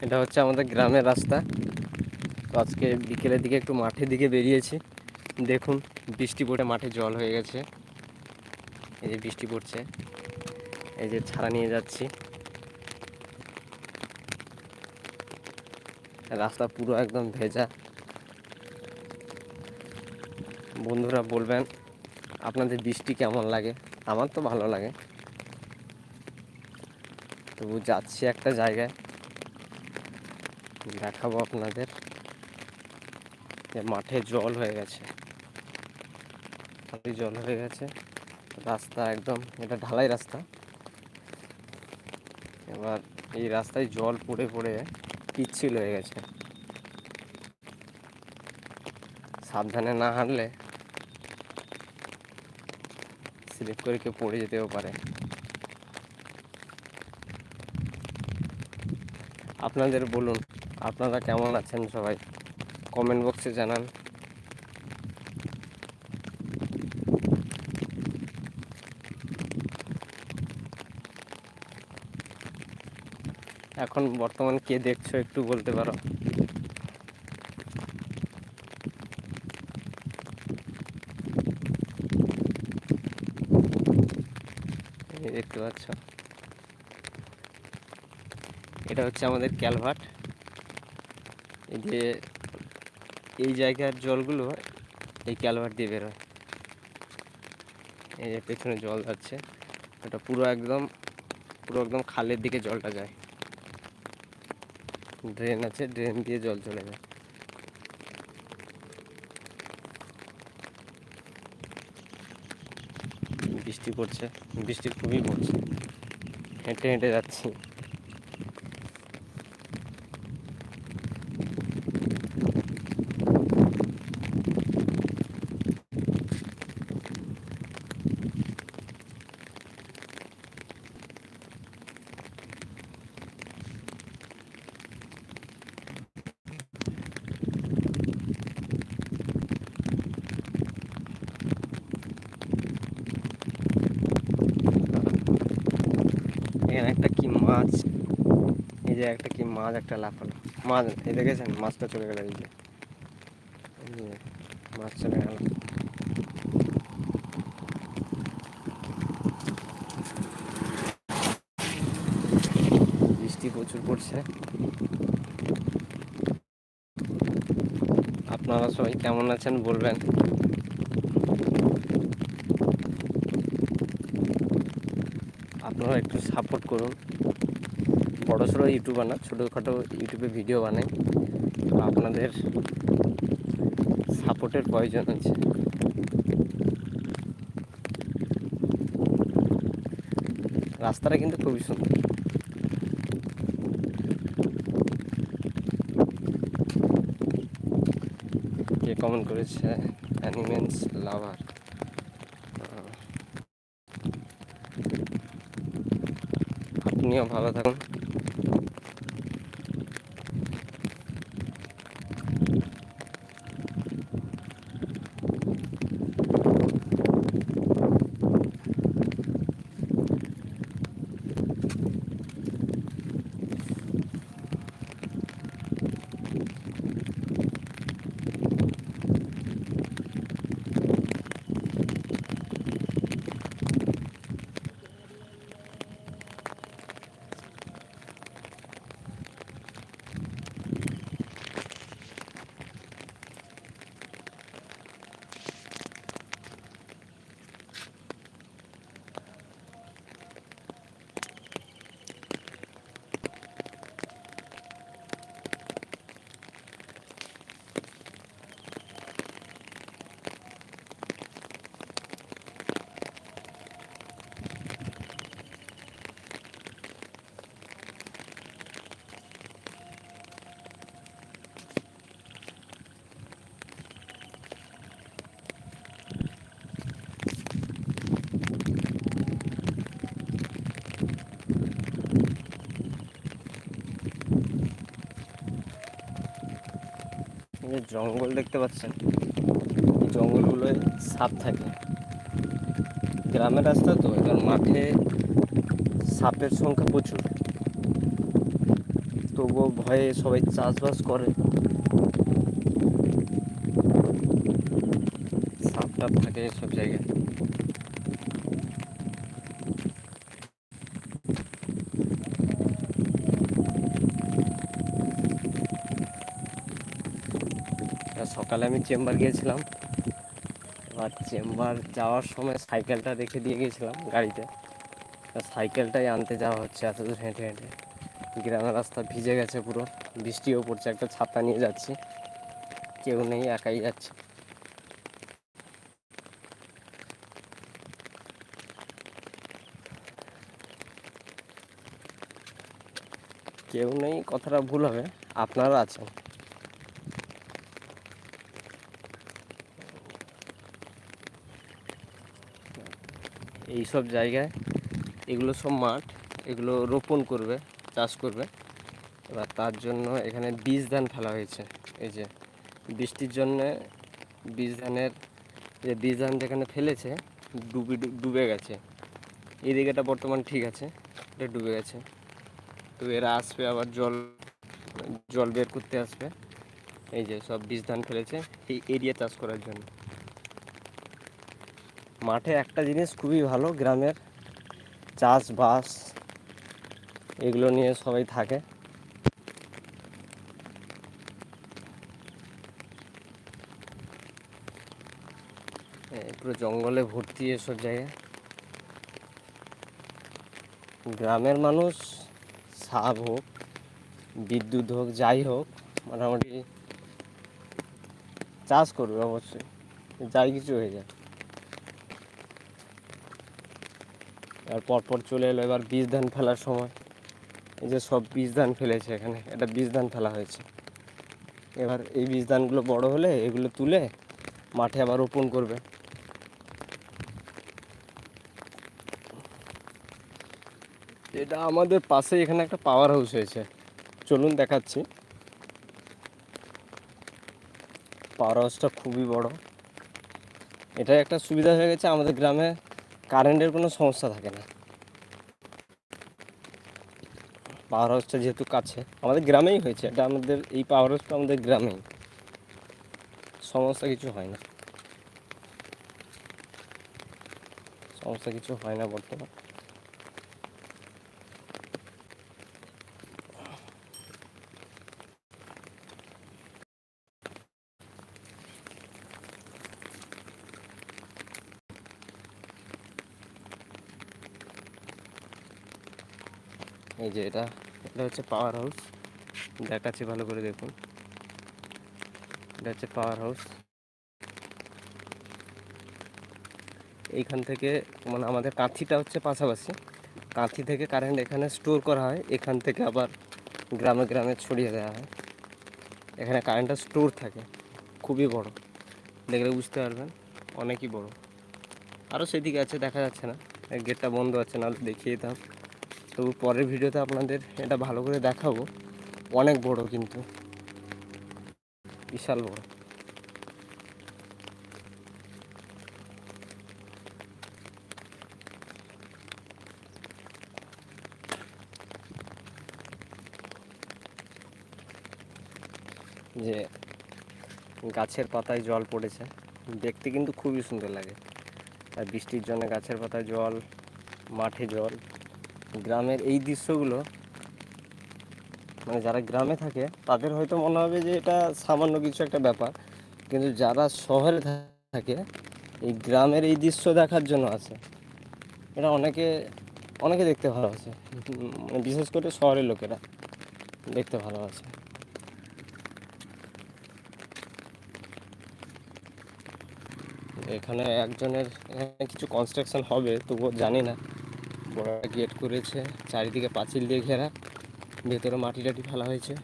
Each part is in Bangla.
এটা হচ্ছে আমাদের গ্রামের রাস্তা। তো আজকে বিকেলের দিকে একটু মাঠের দিকে বেরিয়েছি। দেখুন, বৃষ্টি পড়ে মাঠে জল হয়ে গেছে। এই যে বৃষ্টি পড়ছে। এই যে ছাড়া নিয়ে যাচ্ছি। রাস্তা পুরো একদম ভেজা। বন্ধুরা বলবেন, আপনাদের বৃষ্টি কেমন লাগে? আমার তো ভালো লাগে। তবু যাচ্ছি একটা জায়গায়। দেখাবো আপনাদের। যে মাঠে জল হয়ে গেছে। জল হয়ে গেছে। রাস্তা একদম, এটা ঢালাই রাস্তা। এবার এই রাস্তায় জল পড়ে পড়ে পিচ্ছিল হয়ে গেছে। সাবধানে না হাঁটলে স্লিপ করে কেউ পড়ে যেতেও পারে। আপনাদের বলুন আপনারা কেমন আছেন সবাই? কমেন্ট বক্সে জানান। এখন বর্তমান কে দেখছ একটু বলতে পারো? দেখতে পাচ্ছ। এটা হচ্ছে আমাদের ক্যালভার্ট। এই যে, এই জায়গার জলগুলো এই ক্যালভার্ট দিয়ে বেরোয় এই যে পেছনে জল যাচ্ছে এটা পুরো একদম পুরো একদম খালের দিকে জলটা যায়। ড্রেন আছে, ড্রেন দিয়ে জল চলে যায়। বৃষ্টি পড়ছে, বৃষ্টি খুবই পড়ছে। হেঁটে হেঁটে যাচ্ছি এখানে একটা কি মাছ এই যে একটা কি মাছ, একটা লাফালো মাছ, এই দেখেছেন? মাছটা চলে গেল এই যে। মাছ চলে গেল। বৃষ্টি প্রচুর পড়ছে। আপনারা সবাই কেমন আছেন বলবেন। আপনারা একটু সাপোর্ট করুন। বড় সড়ো ইউটিউবার না, ছোটোখাটো ইউটিউবে ভিডিও বানাই। আপনাদের সাপোর্টের প্রয়োজন আছে। রাস্তাটা কিন্তু খুবই সুন্দর। কে কমেন্ট করেছে? অ্যানিমেন্স লাভার আপনিও ভালো থাকুন। জঙ্গল দেখতে পাচ্ছেন জঙ্গলগুলোয় সাপ থাকে। গ্রামের রাস্তা তো, এবার মাঠে সাপের সংখ্যা প্রচুর। তবুও ভয়ে সবাই চাষবাস করে। সাপ টাপ থাকে সব জায়গায় আর সকালে আমি চেম্বার গিয়েছিলাম। আর চেম্বার যাওয়ার সময় সাইকেলটা রেখে দিয়ে গিয়েছিলাম গাড়িতে। সাইকেলটাই আনতে যাওয়া হচ্ছে এত দূর হেঁটে হেঁটে। গ্রামের রাস্তা ভিজে গেছে পুরো, বৃষ্টিও পড়ছে, একটা ছাতা নিয়ে যাচ্ছি। কেউ নেই, একাই যাচ্ছে। কেউ নেই, কথাটা ভুল হবে, আপনারা আছেন। এই সব জায়গায় এগুলো সব মাঠ, এগুলো রোপণ করবে, চাষ করবে। এবার তার জন্য এখানে বীজ ধান ফেলা হয়েছে। এই যে বৃষ্টির জন্যে বীজ ধানের, যে বীজ ধান যেখানে ফেলেছে, ডুবে ডুবে গেছে। এই দিকেটা বর্তমান ঠিক আছে, এটা ডুবে গেছে। তো এরা আসবে আবার জল জল বের করতে আসবে। এই যে সব বীজ ধান ফেলেছে, এই এরিয়া চাষ করার জন্য। মাঠে একটা জিনিস খুবই ভালো, গ্রামের চাষবাস, এগুলো নিয়ে সবাই থাকে। পুরো জঙ্গলে ভর্তি এসব জায়গায়। গ্রামের মানুষ সাপ হোক, বিদ্যুৎ হোক, যাই হোক, মোটামুটি চাষ করবে অবশ্যই, যাই কিছু হয়ে যায় আর পরপর চলে এলো, এবার বীজ ধান ফেলার সময়। এই যে সব বীজ ধান ফেলেছে এখানে এটা বীজ ধান ফেলা হয়েছে। এবার এই বীজ ধানগুলো বড় হলে এগুলো তুলে মাঠে আবার রোপণ করবে। এটা আমাদের পাশে এখানে একটা পাওয়ার হাউস হয়েছে। চলুন দেখাচ্ছি। পাওয়ার হাউসটা খুবই বড়। এটা একটা সুবিধা হয়ে গেছে আমাদের গ্রামে। কারেন্টের কোনো সমস্যা থাকে না। পাওয়ার হাউসটা যেহেতু কাছে, আমাদের গ্রামেই হয়েছে, এটা আমাদের, এই পাওয়ার হাউসটা আমাদের গ্রামেই। সমস্যা কিছু হয় না। সমস্যা কিছু হয় না বর্তমান। এই যে এটা এটা হচ্ছে পাওয়ার হাউস দেখাচ্ছি ভালো করে দেখুন। এটা হচ্ছে পাওয়ার হাউস এইখান থেকে মানে আমাদের কাঁথিটা হচ্ছে পাশাপাশি। কাঁথি থেকে কারেন্ট এখানে স্টোর করা হয়। এখান থেকে আবার গ্রামে গ্রামে ছড়িয়ে দেওয়া হয়। এখানে কারেন্টটা স্টোর থাকে। খুবই বড়। দেখলে বুঝতে পারবেন, অনেকই বড়। আরও সেদিকে আছে, দেখা যাচ্ছে না। গেটটা বন্ধ আছে, নাহলে দেখিয়ে দিতাম। তবু পরের ভিডিওতে আপনাদের এটা ভালো করে দেখাবো। অনেক বড় কিন্তু। বিশাল বড়। যে গাছের পাতায় জল পড়েছে। দেখতে কিন্তু খুবই সুন্দর লাগে। আর বৃষ্টির জন্য গাছের পাতায় জল, মাঠে জল। গ্রামের এই দৃশ্যগুলো মানে যারা গ্রামে থাকে, তাদের হয়তো মনে হবে যে এটা সামান্য কিছু একটা ব্যাপার। কিন্তু যারা শহরে থাকে, এই গ্রামের এই দৃশ্য দেখার জন্য আছে। এটা অনেকে অনেকে দেখতে ভালোবাসে। মানে বিশেষ করে শহরের লোকেরা দেখতে ভালোবাসে। এখানে একজনের কিছু কনস্ট্রাকশন হবে, তবুও জানি না। বড় গেট করেছে, চারিদিকে পাঁচিল দিয়ে ঘেরা, ভেতরে মাটি টাটি ফেলা হয়েছে।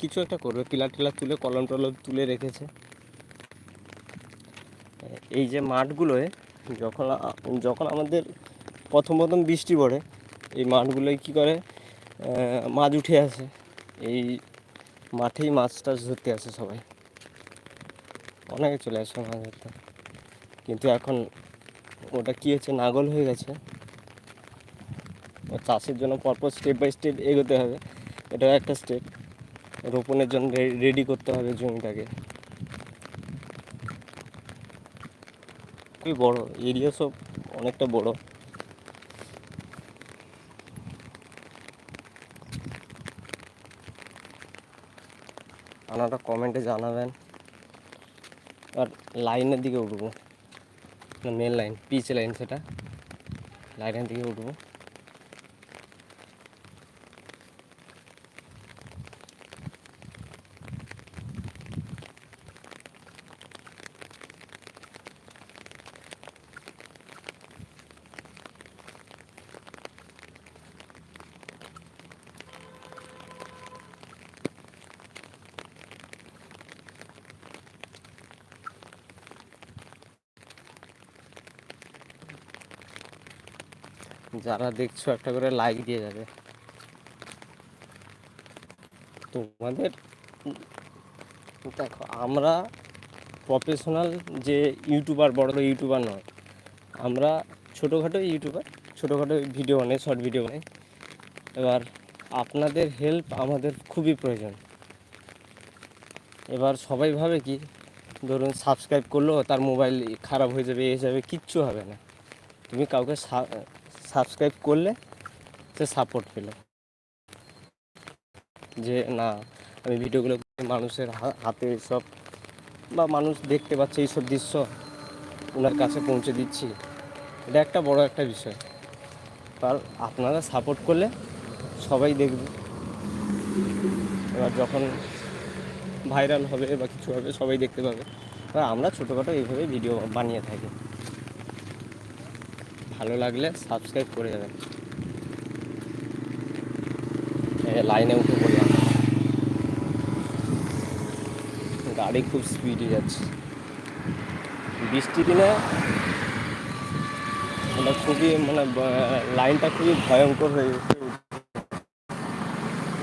কিছু একটা করবে, পিলার টিলার তুলে, কলম টলম তুলে রেখেছে। এই যে মাঠগুলোয় যখন যখন আমাদের প্রথম প্রথম বৃষ্টি পড়ে, এই মাঠগুলোয় কী করে মাছ উঠে আসে। এই মাঠেই মাছ টাছ ধরতে আসে সবাই। অনেকে চলে আসে মাছ ধরতে। কিন্তু এখন ওটা কী হচ্ছে নাগল হয়ে গেছে। চাষের জন্য পরপর স্টেপ বাই স্টেপ এগোতে হবে। এটাও একটা স্টেপ রোপণের জন্য রেডি করতে হবে জমিটাকে। খুবই বড়। এরিয়া সব অনেকটা বড়। আপনারা কমেন্টে জানাবেন। আর লাইনের দিকে উঠবো। মেন লাইন পিচ লাইন সেটা। লাইনের দিকে উঠবো। যারা দেখছ, একটা করে লাইক দিয়ে যাবে। তোমাদের, দেখো, আমরা প্রফেশনাল যে ইউটিউবার বড় বড় ইউটিউবার নয়। আমরা ছোটোখাটো ইউটিউবার ছোটোখাটো ভিডিও বানাই শর্ট ভিডিও বানাই। এবার আপনাদের হেল্প আমাদের খুবই প্রয়োজন। এবার সবাই ভাবে কি, ধরুন সাবস্ক্রাইব করল তার মোবাইল খারাপ হয়ে যাবে, এ যাবে, কিচ্ছু হবে না। তুমি কাউকে সাবস্ক্রাইব করলে সে সাপোর্ট পেল। যে না, আমি ভিডিওগুলো মানুষের হাতে সব বা মানুষ দেখতে পাচ্ছে এইসব দৃশ্য, ওনার কাছে পৌঁছে দিচ্ছি। এটা একটা বড় একটা বিষয়। আর আপনারা সাপোর্ট করলে সবাই দেখবে। এবার যখন ভাইরাল হবে বা কিছু হবে, সবাই দেখতে পাবে। এবার আমরা ছোটোখাটো এইভাবে ভিডিও বানিয়ে থাকি। ভালো লাগলে সাবস্ক্রাইব করে যাবেন লাইনে উঠে পড়লাম। গাড়ি খুব স্পিডে যাচ্ছে। বৃষ্টি দিনে এটা খুবই মানে লাইনটা খুবই ভয়ঙ্কর হয়ে গেছে।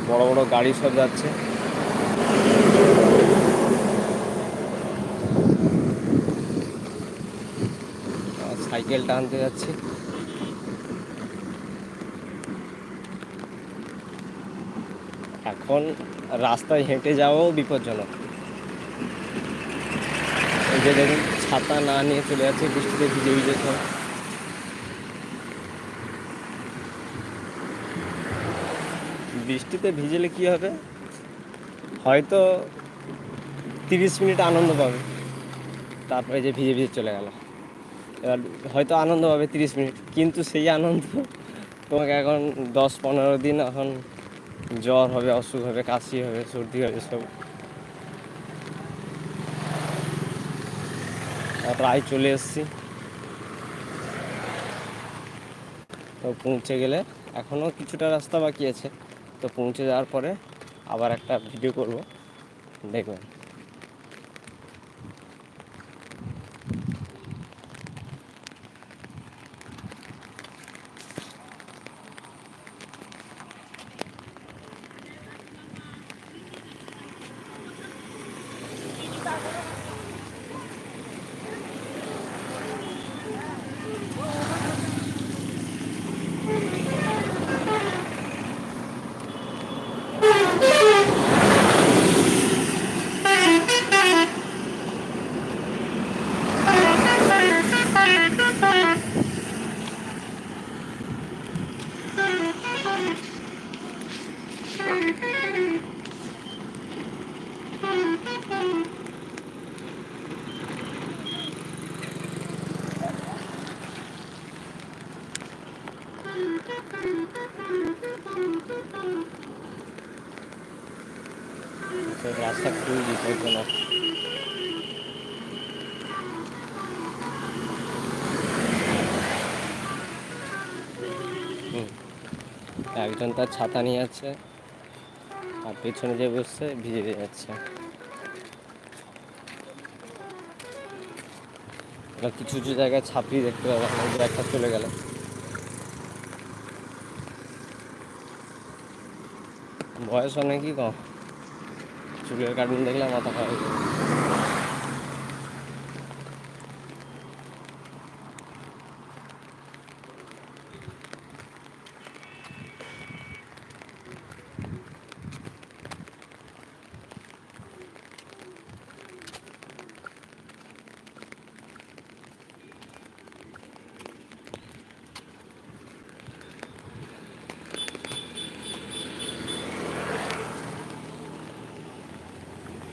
বড় বড় গাড়ি সব যাচ্ছে। সাইকেলটা আনতে যাচ্ছি। এখন রাস্তায় হেঁটে যাওয়াও বিপজ্জনক। দেখুন, ছাতা না নিয়ে চলে যাচ্ছে, বৃষ্টিতে ভিজে ভিজে সব বৃষ্টিতে ভিজেলে কি হবে? হয়তো তিরিশ মিনিট আনন্দ পাবে। তারপরে যে ভিজে ভিজে চলে গেল। এবার হয়তো আনন্দ পাবে তিরিশ মিনিট, কিন্তু সেই আনন্দ তোমাকে এখন দশ পনেরো দিন এখন জ্বর হবে, অসুখ হবে, কাশি হবে, সর্দি হবে, সব। প্রায় চলে এসেছি। তো পৌঁছে গেলে এখনও কিছুটা রাস্তা বাকি আছে। তো পৌঁছে যাওয়ার পরে আবার একটা ভিডিও করব। দেখবেন। একজন তার ছাতা নিয়ে যাচ্ছে আর পেছনে যে বসছে ভিজে যাচ্ছে। কিছু কিছু জায়গায় ছাপড়ি দেখতে যে একটা চলে গেল। বয়স অনেকই কম। চুলের কাটিং দেখলে মাথা খারাপ।